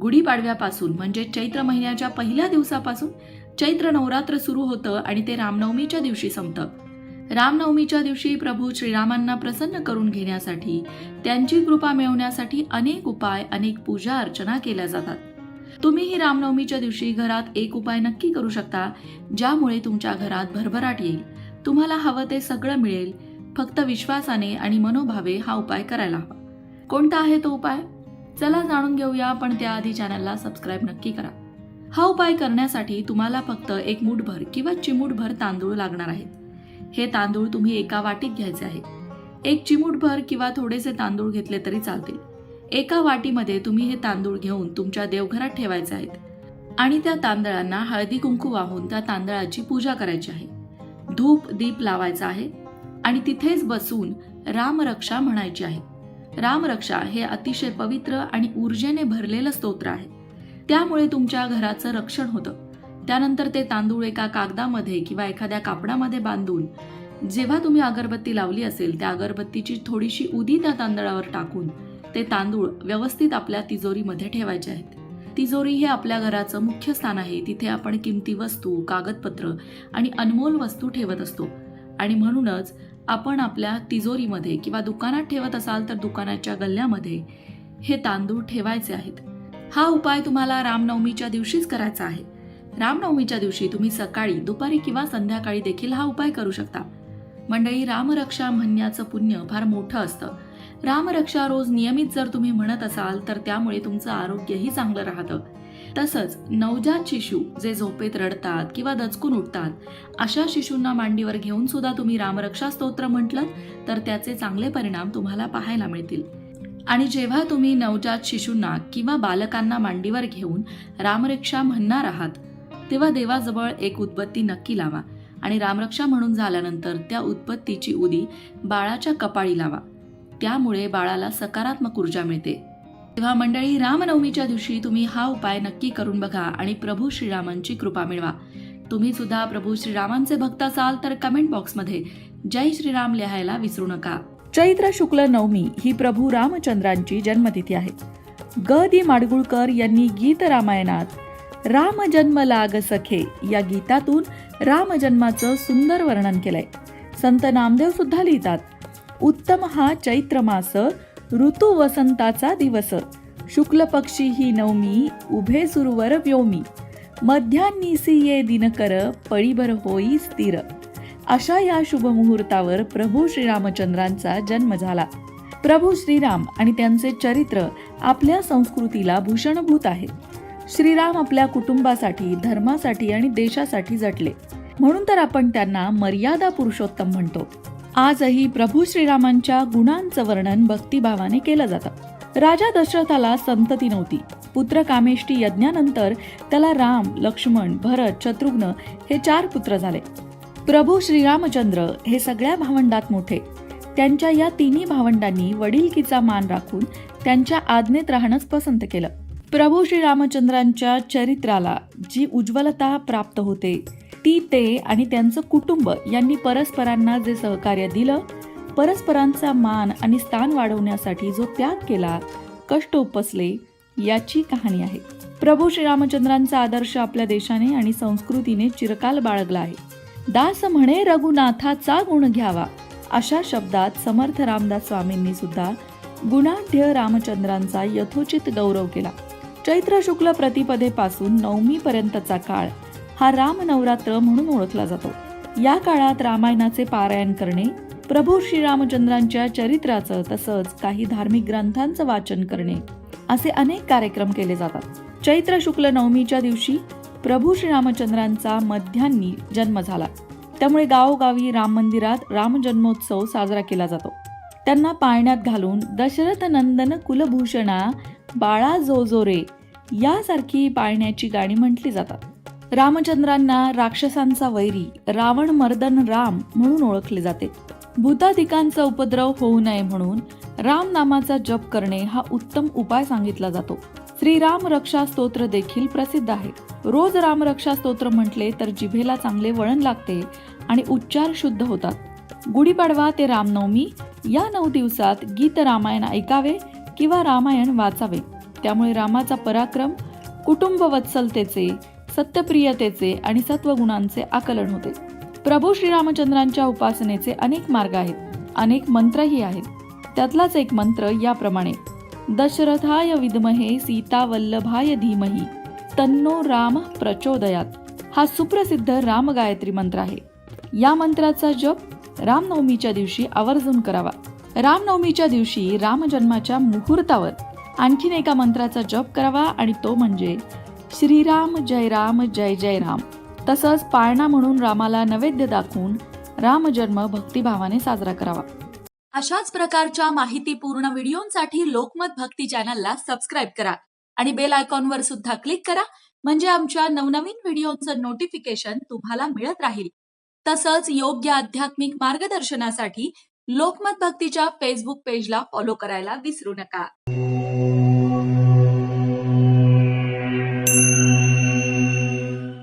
गुढीपाडव्यापासून म्हणजे चैत्र महिन्याच्या पहिल्या दिवसापासून चैत्र नवरात्र सुरू होतं आणि ते रामनवमीच्या दिवशी संपतं. रामनवमीच्या दिवशी प्रभू श्रीरामांना प्रसन्न करून घेण्यासाठी त्यांची कृपा मिळवण्यासाठी अनेक उपाय अनेक पूजा अर्चना केल्या जातात. तुम्हीही रामनवमीच्या दिवशी घरात एक उपाय नक्की करू शकता ज्यामुळे तुमच्या घरात भरभराट येईल. तुम्हाला हवं ते सगळं मिळेल फक्त विश्वासाने आणि मनोभावे हा उपाय करायला हवा. कोणता आहे तो उपाय? चला जाणून घेऊया पण त्याआधी चॅनलला सबस्क्राईब नक्की करा. हा उपाय करण्यासाठी तुम्हाला फक्त एक मुठभर किंवा चिमूटभर तांदूळ लागणार आहेत. हे तांदूळ तुम्ही एका वाटीत घ्यायचे आहे. एक चिमूटभर किंवा थोडेसे तांदूळ घेतले तरी चालतील. एका वाटीमध्ये तुम्ही हे तांदूळ घेऊन तुमच्या देवघरात ठेवायचे आहेत. आणि त्या तांदळांना हळदी कुंकू वाहून त्या तांदळाची पूजा करायची आहे. धूप दीप लावायचा आहे. आणि तिथेच बसून रामरक्षा म्हणायची आहे. रामरक्षा हे अतिशय पवित्र आणि ऊर्जेने भरलेलं स्तोत्र आहे. त्यामुळे तुमच्या घराचं रक्षण होतं. त्यानंतर ते तांदूळ एका कागदामध्ये किंवा एखाद्या कापडामध्ये बांधून जेव्हा तुम्ही अगरबत्ती लावली असेल त्या अगरबत्तीची थोडीशी उदी त्या तांदळावर टाकून ते तांदूळ व्यवस्थित आपल्या तिजोरीमध्ये ठेवायचे आहेत. तिजोरी हे आपल्या घराचं मुख्य स्थान आहे. तिथे आपण किमती वस्तू कागदपत्र आणि अनमोल वस्तू ठेवत असतो. आणि म्हणूनच आपण आपल्या तिजोरीमध्ये किंवा दुकानात ठेवत असाल तर दुकानाच्या गल्ल्यामध्ये हे तांदूळ ठेवायचे आहेत. हा उपाय तुम्हाला रामनवमीच्या दिवशीच करायचा आहे. रामनवमीच्या दिवशी तुम्ही सकाळी दुपारी किंवा संध्याकाळी देखील हा उपाय करू शकता. मंडळी रामरक्षा म्हणण्याचं पुण्य फार मोठं असतं. रामरक्षा रोज नियमित जर तुम्ही म्हणत असाल तर त्यामुळे तुमचं आरोग्यही चांगलं राहतं. तसंच नवजात शिशू जे झोपेत रडतात किंवा दचकून उठतात अशा शिशूंना मांडीवर घेऊन सुद्धा तुम्ही रामरक्षा स्तोत्र म्हटलं तर त्याचे चांगले परिणाम तुम्हाला पाहायला मिळतील. आणि जेव्हा तुम्ही नवजात शिशूंना किंवा बालकांना मांडीवर घेऊन रामरक्षा म्हणणार आहात तेव्हा देवाजवळ एक उत्पत्ती नक्की लावा आणि रामरक्षा म्हणून झाल्यानंतर त्या उत्पत्तीची उदी बाळाच्या कपाळी लावा. त्यामुळे बाळाला सकारात्मक ऊर्जा मिळते. तेव्हा मंडळी रामनवमीच्या दिवशी तुम्ही हा उपाय नक्की करून बघा आणि प्रभू श्रीरामांची कृपा मिळवा. तुम्ही सुद्धा प्रभू श्रीरामांचे भक्त असाल तर कमेंट बॉक्समध्ये जय श्रीराम लिहायला विसरू नका. चैत्र शुक्ल नवमी ही प्रभू रामचंद्रांची जन्मतिथी आहे. ग. दि. माडगुळकर यांनी गीत रामायणात राम जन्म लाग सखे या गीतातून रामजन्माचं सुंदर वर्णन केलंय. संत नामदेव सुद्धा लिहितात उत्तम हा चैत्र मास ऋतू वसंताचा दिवस. शुक्ल पक्षी ही नवमी उभे सुरवर व्योमी. मध्यान्नीसी ये दिनकर पळीभर होई स्थिर. अशा या शुभ मुहूर्तावर प्रभू श्रीरामचंद्रांचा जन्म झाला. प्रभू श्रीराम आणि त्यांचे चरित्र आपल्या संस्कृतीला भूषणभूत आहे श्रीराम आपल्या कुटुंबासाठी धर्मासाठी आणि देशासाठी जटले. म्हणून तर आपण त्यांना मर्यादा पुरुषोत्तम म्हणतो. आजही प्रभू श्रीरामांच्या गुणांचं वर्णन भक्तिभावाने केलं जातं. राजा दशरथाला संतती नव्हती. पुत्र कामेष्टी यज्ञानंतर त्याला राम लक्ष्मण भरत शत्रुघ्न हे चार पुत्र झाले. प्रभू श्रीरामचंद्र हे सगळ्या भावंडात मोठे. त्यांच्या या तिन्ही भावंडांनी वडीलकीचा मान राखून त्यांच्या आज्ञेत राहणंच पसंत केलं. प्रभू श्रीरामचंद्रांच्या चरित्राला जी उज्ज्वलता प्राप्त होते ती ते आणि त्यांचं कुटुंब यांनी परस्परांना जे सहकार्य दिलं परस्परांचा मान आणि स्थान वाढवण्यासाठी जो त्याग केला कष्ट उपसले याची कहाणी आहे. प्रभू श्रीरामचंद्रांचा आदर्श आपल्या देशाने आणि संस्कृतीने चिरकाल बाळगला आहे. दास म्हणे रघुनाथाचा गुण घ्यावा. अशा शब्दात समर्थ रामदास स्वामींनी सुद्धा गुणाढ्य रामचंद्रांचा यथोचित गौरव केला. चैत्र शुक्ल प्रतिपदेपासून नवमीपर्यंतचा काळ हा राम नवरात्र म्हणून ओळखला जातो. या काळात रामायणाचे पारायण करणे प्रभू श्रीरामचंद्रांच्या चरित्राचं तसंच काही धार्मिक ग्रंथांचं वाचन करणे असे अनेक कार्यक्रम केले जातात. चैत्र शुक्ल नवमीच्या दिवशी प्रभू श्रीरामचंद्रांचा मध्यान्नी जन्म झाला. त्यामुळे गावोगावी राम मंदिरात रामजन्मोत्सव साजरा केला जातो. त्यांना पाळण्यात घालून दशरथ नंदन कुलभूषणा बाळा जोजोरे यासारखी पाळण्याची गाणी म्हटली जातात. रामचंद्रांना राक्षसांचा वैरी रावण मर्दन राम म्हणून ओळखले जाते. भूताधिकांचा उपद्रव होऊ नये म्हणून राम नामाचा जप करणे हा उत्तम उपाय सांगितला जातो. श्रीराम रक्षा स्तोत्र देखील प्रसिद्ध आहे. रोज राम रक्षा स्तोत्र म्हटले तर जिभेला चांगले वळण लागते आणि उच्चार शुद्ध होतात. गुढीपाडवा ते रामनवमी या नऊ दिवसात गीत रामायण ऐकावे किंवा रामायण वाचावे. त्यामुळे रामाचा पराक्रम कुटुंब वत्सलतेचे सत्यप्रियतेचे आणि सत्वगुणांचे आकलन होते. प्रभू श्रीरामचंद्रांच्या उपासनेचे अनेक मार्ग आहेत अनेक मंत्रही आहेत. त्यातलाच एक मंत्र याप्रमाणे दशरथाय विद्महे सीता वल्लभाय धीमही तन्नो राम प्रचोदयात. हा सुप्रसिद्ध राम गायत्री मंत्र आहे. या मंत्राचा जप रामनवमीच्या दिवशी आवर्जून करावा. रामनवमीच्या दिवशी रामजन्माच्या मुहूर्तावर आणखीन एका मंत्राचा जप करावा आणि तो म्हणजे श्रीराम जय राम जय जय राम. तसंच पाळणा म्हणून रामाला नैवेद्य दाखवून रामजन्म भक्तिभावाने साजरा करावा. अशाच प्रकारच्या माहितीपूर्ण व्हिडिओंसाठी लोकमत भक्ती चॅनलला सबस्क्राईब करा आणि बेल आयकॉनवर सुद्धा क्लिक करा म्हणजे आमच्या नवनवीन व्हिडिओचं नोटिफिकेशन तुम्हाला मिळत राहील. तसंच योग्य आध्यात्मिक मार्गदर्शनासाठी लोकमत भक्तीच्या फेसबुक पेजला फॉलो करायला विसरू नका.